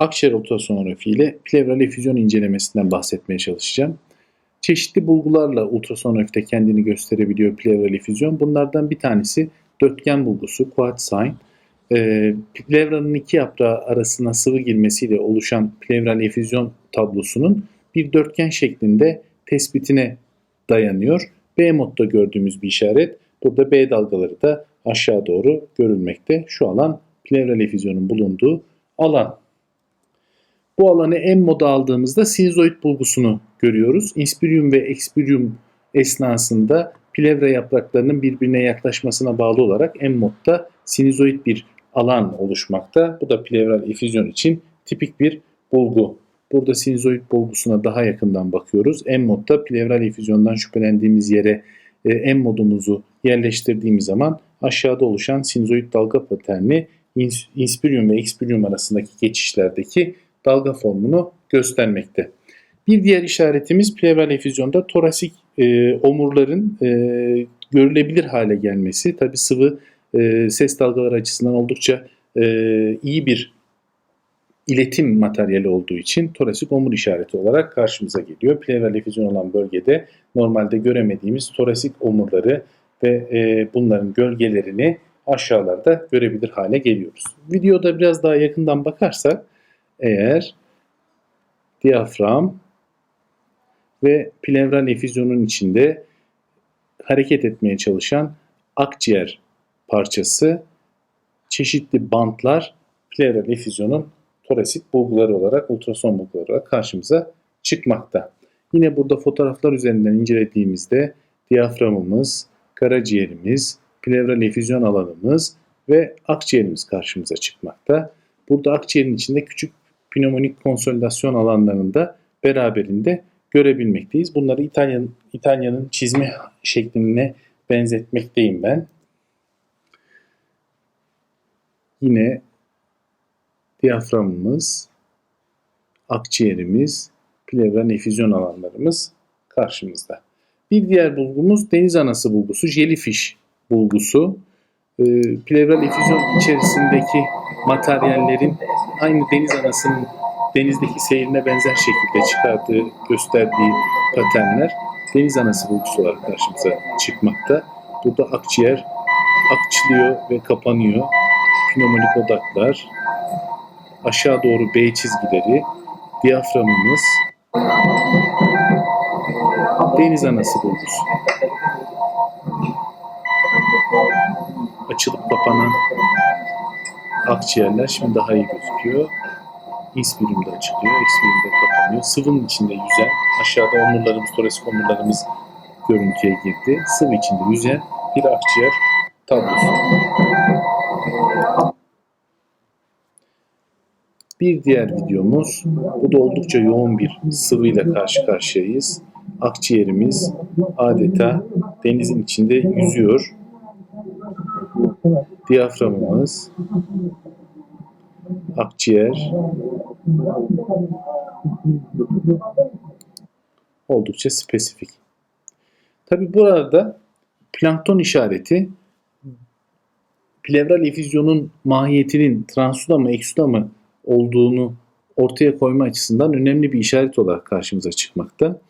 akciğer ultrasonografi ile plevral efüzyon incelemesinden bahsetmeye çalışacağım. Çeşitli bulgularla ultrasonografide kendini gösterebiliyor plevral efüzyon. Bunlardan bir tanesi dörtgen bulgusu, quad sign. E, plevranın iki yaprağı arasına sıvı girmesiyle oluşan plevral efüzyon tablosunun bir dörtgen şeklinde tespitine dayanıyor. B modda gördüğümüz bir işaret. Burada B dalgaları da aşağı doğru görülmekte. Şu alan plevral efüzyonun bulunduğu alan. Bu alanı M moda aldığımızda sinüzoid bulgusunu görüyoruz. Inspirium ve expirium esnasında plevra yapraklarının birbirine yaklaşmasına bağlı olarak M modda sinüzoid bir alan oluşmakta. Bu da plevral efüzyon için tipik bir bulgu. Burada sinüzoid bulgusuna daha yakından bakıyoruz. M modda plevral efüzyondan şüphelendiğimiz yere e, M modumuzu yerleştirdiğimiz zaman aşağıda oluşan sinüzoid dalga paterni inspirium ve expirium arasındaki geçişlerdeki dalga formunu göstermekte. Bir diğer işaretimiz plevral efüzyonda torasik e, omurların e, görülebilir hale gelmesi. Tabi sıvı e, ses dalgaları açısından oldukça e, iyi bir iletim materyali olduğu için torasik omur işareti olarak karşımıza geliyor. Plevral efüzyon olan bölgede normalde göremediğimiz torasik omurları ve e, bunların gölgelerini aşağılarda görebilir hale geliyoruz. Videoda biraz daha yakından bakarsak eğer diyafram ve plevral efüzyonun içinde hareket etmeye çalışan akciğer parçası çeşitli bantlar plevral efüzyonun torasik bulguları olarak, ultrason bulguları olarak karşımıza çıkmakta. Yine burada fotoğraflar üzerinden incelediğimizde diyaframımız, karaciğerimiz, plevral efüzyon alanımız ve akciğerimiz karşımıza çıkmakta. Burada akciğerin içinde küçük pneumonik konsolidasyon alanlarında beraberinde görebilmekteyiz. Bunları İtalya'nın İtalya'nın çizme şekline benzetmekteyim ben. Yine diyaframımız, akciğerimiz, plevra efüzyon alanlarımız karşımızda. Bir diğer bulgumuz deniz anası bulgusu, jellyfish bulgusu. Ee, plevral efüzyon içerisindeki materyallerin aynı deniz anasının denizdeki seyrine benzer şekilde çıkardığı, gösterdiği paternler deniz anası bulgusu olarak karşımıza çıkmakta. Burada akciğer akçılıyor ve kapanıyor. Pneumonik odaklar, aşağı doğru B çizgileri, diyaframımız, deniz anası bulgusu. Açılıp kapanan akciğerler şimdi daha iyi gözüküyor. Inspirium'da açılıyor, expirium'da kapanıyor. Sıvının içinde yüzen, aşağıda omurlarımız, torasik omurlarımız görüntüye girdi. Sıvı içinde yüzen bir akciğer tablosu. Bir diğer videomuz, bu da oldukça yoğun bir sıvıyla karşı karşıyayız. Akciğerimiz adeta denizin içinde yüzüyor. Diyaframımız, akciğer oldukça spesifik. Tabi burada plankton işareti plevral efüzyonun mahiyetinin transuda mı eksuda mı olduğunu ortaya koyma açısından önemli bir işaret olarak karşımıza çıkmakta.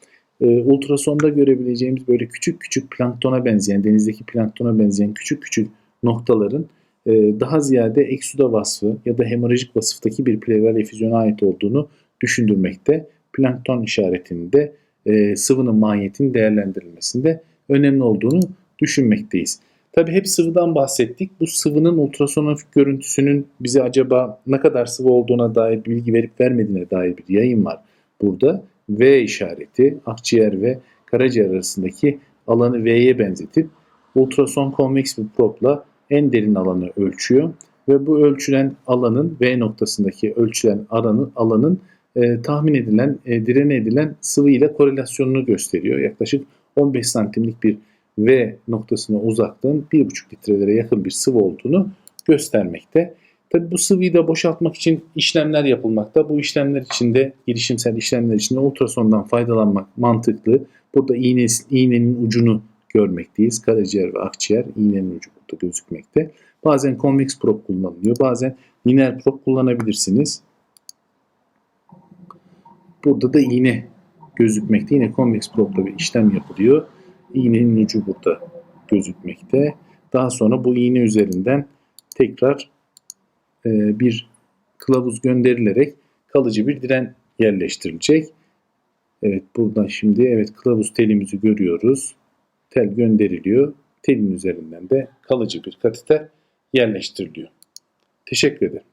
Ee, ultrasonda görebileceğimiz böyle küçük küçük planktona benzeyen, denizdeki planktona benzeyen küçük küçük noktaların e, daha ziyade eksuda vasfı ya da hemorajik vasıftaki bir plevral efüzyona ait olduğunu düşündürmekte. Plankton işaretinde e, sıvının mahiyetinin değerlendirilmesinde önemli olduğunu düşünmekteyiz. Tabi hep sıvıdan bahsettik. Bu sıvının ultrasonografik görüntüsünün bize acaba ne kadar sıvı olduğuna dair bilgi verip vermediğine dair bir yayın var burada. V işareti akciğer ve karaciğer arasındaki alanı V'ye benzetip ultrason konveks bir propla en derin alanı ölçüyor ve bu ölçülen alanın V noktasındaki ölçülen alanın, alanın e, tahmin edilen, e, direne edilen sıvı ile korelasyonunu gösteriyor. Yaklaşık 15 santimlik bir V noktasına uzaklığın 1,5 litrelere yakın bir sıvı olduğunu göstermekte. Tabi bu sıvıyı da boşaltmak için işlemler yapılmakta. Bu işlemler içinde girişimsel işlemler içinde ultrasondan faydalanmak mantıklı. Burada iğne, iğnenin ucunu görmekteyiz. Karaciğer ve akciğer iğnenin ucu burada gözükmekte. Bazen convex prop kullanılıyor. Bazen lineer prop kullanabilirsiniz. Burada da iğne gözükmekte. Yine convex probe'da bir işlem yapılıyor. İğnenin ucu burada gözükmekte. Daha sonra bu iğne üzerinden tekrar e, bir kılavuz gönderilerek kalıcı bir diren yerleştirilecek. Evet buradan şimdi evet kılavuz telimizi görüyoruz. Tel gönderiliyor. Telin üzerinden de kalıcı bir kateter yerleştiriliyor. Teşekkür ederim.